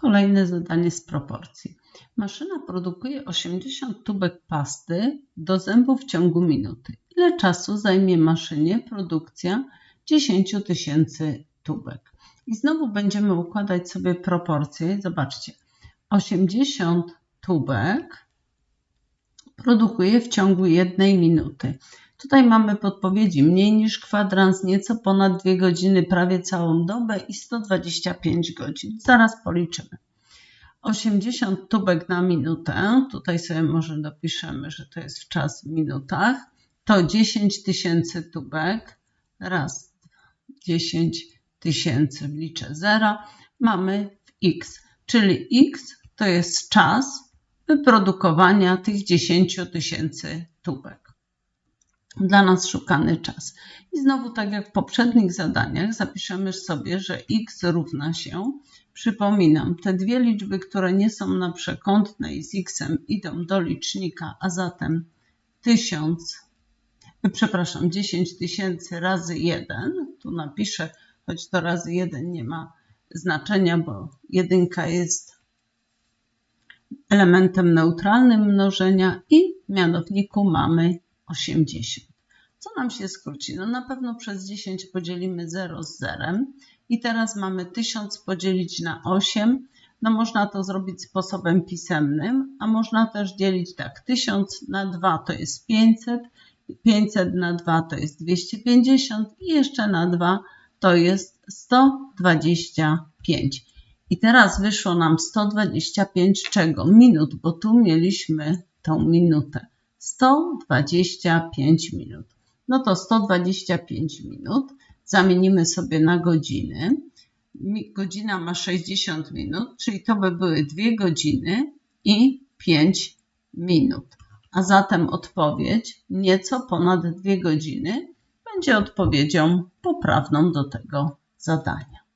Kolejne zadanie z proporcji. Maszyna produkuje 80 tubek pasty do zębów w ciągu minuty. Ile czasu zajmie maszynie produkcja 10 tysięcy tubek? I znowu będziemy układać sobie proporcje. Zobaczcie, 80 tubek produkuje w ciągu jednej minuty. Tutaj mamy podpowiedzi mniej niż kwadrans, nieco ponad 2 godziny, prawie całą dobę i 125 godzin. Zaraz policzymy. 80 tubek na minutę, tutaj sobie może dopiszemy, że to jest w czas w minutach, to 10 tysięcy tubek, raz, 10 tysięcy, liczę 0, mamy w x, czyli x to jest czas wyprodukowania tych 10 tysięcy tubek. Dla nas szukany czas. I znowu, tak jak w poprzednich zadaniach, zapiszemy sobie, że x równa się, przypominam, te dwie liczby, które nie są na przekątnej z x idą do licznika, a zatem 1000, przepraszam, 10 tysięcy razy 1, tu napiszę, choć to razy 1 nie ma znaczenia, bo jedynka jest elementem neutralnym mnożenia i w mianowniku mamy 80. Co nam się skróci? No na pewno przez 10 podzielimy 0 z 0 i teraz mamy 1000 podzielić na 8. No można to zrobić sposobem pisemnym, a można też dzielić tak. 1000 na 2 to jest 500, 500 na 2 to jest 250 i jeszcze na 2 to jest 125. I teraz wyszło nam 125 czego? Minut, bo tu mieliśmy tą minutę. 125 minut. No to 125 minut zamienimy sobie na godziny. Godzina ma 60 minut, czyli to by były 2 godziny i 5 minut. A zatem odpowiedź nieco ponad 2 godziny będzie odpowiedzią poprawną do tego zadania.